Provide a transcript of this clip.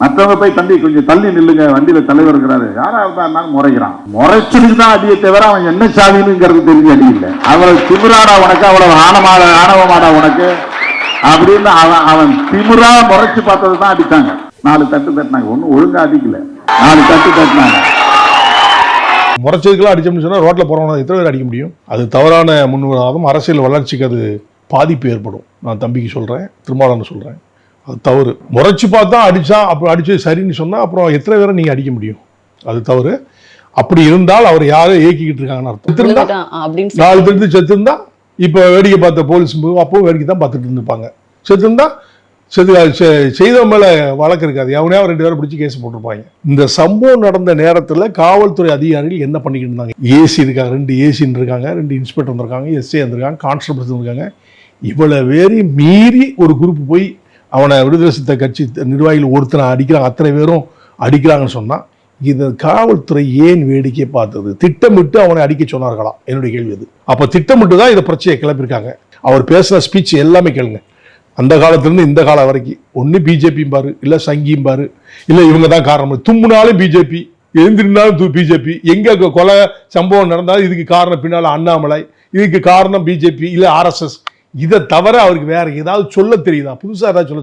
மற்றவங்க போய் தம்பி கொஞ்சம் தள்ளி நில்லுங்க வண்டியில தலைவர் இருக்கிறாரு. யாரா இருந்தா இருந்தாலும் முறைக்கிறான் முறைச்சுட்டு தான் அடியை தவிர அவன் என்ன சாதினுங்கிறது தெரிஞ்சு அடி இல்லை. அவ்வளவு திமிராடா உனக்கு அவ்வளவு ஆணமாடா ஆணவமாடா உனக்கு. அப்படின்னு அவன் அவன் திமிரா முறைச்சு பார்த்தது தான் அடித்தாங்க நாலு தட்டு தட்டினாங்க. ஒன்னும் ஒழுங்கா அடிக்கல. நாலு தட்டு தட்டினாங்க. முறைச்சதுக்கெல்லாம் அடிச்சோம்னு சொன்னா ரோட்ல போறவங்க எத்தனை பேர் அடிக்க முடியும்? அது தவறான முன்னுதாரணம். அரசியல் வளர்ச்சிக்கு அது பாதிப்பு ஏற்படும். நான் தம்பிக்கு சொல்றேன் திருமாவளவன் சொல்றேன். அது தவறு. முறைச்சு பார்த்தா அடிச்சா அப்புறம் அடிச்சது சரின்னு சொன்னா அப்புறம் எத்தனை பேரை நீங்க அடிக்க முடியும்? அது தவறு. அப்படி இருந்தால் அவர் யாரோ இயக்கிக்கிட்டு இருக்காங்கன்னு அர்த்தம். நாலு தெரிஞ்சு செத்துருந்தா இப்போ வேடிக்கை பார்த்த போலீஸ் அப்பவும் வேடிக்கை தான் பார்த்துட்டு இருந்திருப்பாங்க செத்துருந்தா செத்து செ- செய்தவன் மேல வழக்கு இருக்காது. எவனையா ரெண்டு பேரும் பிடிச்சி கேஸ் போட்டிருப்பாங்க. இந்த சம்பவம் நடந்த நேரத்துல காவல்துறை அதிகாரிகள் என்ன பண்ணிக்கிட்டு இருந்தாங்க? ஏசி இருக்காங்க ரெண்டு ஏசின்னு இருக்காங்க ரெண்டு இன்ஸ்பெக்டர் வந்திருக்காங்க எஸ்ஏ வந்திருக்காங்க கான்ஸ்டபிள்ஸ் வந்திருக்காங்க. இவ்வளவு பேரையும் மீறி ஒரு குரூப் போய் அவனை விடுதலை சித்த கட்சி நிர்வாகிகள் ஒருத்தனை அடிக்கிறான் அத்தனை பேரும் அடிக்கிறாங்கன்னு சொன்னால் இந்த காவல்துறை ஏன் வேடிக்கை பார்த்தது? திட்டமிட்டு அவனை அடிக்க சொன்னார்களாம் என்னுடைய கேள்வி அது. அப்போ திட்டமிட்டு தான் இதை பிரச்சனையை கிளப்பியிருக்காங்க. அவர் பேசுகிற ஸ்பீச் எல்லாமே கேளுங்க. அந்த காலத்துலேருந்து இந்த காலம் வரைக்கும். ஒன்று பிஜேபியும் பாரு இல்லை சங்கியும் பாரு இல்லை இவங்க தான் காரணம். தும்முனாலும் பிஜேபி எழுந்திருந்தாலும் பிஜேபி. எங்கே கொலை சம்பவம் நடந்தாலும் இதுக்கு காரணம் பின்னால் அண்ணாமலை இதுக்கு காரணம் பிஜேபி இல்லை ஆர்எஸ்எஸ் இதை தவிர அவருக்கு வேற ஏதாவது சொல்ல தெரியுதா? புதுசா ஏதாவது சொல்ல சொல்ல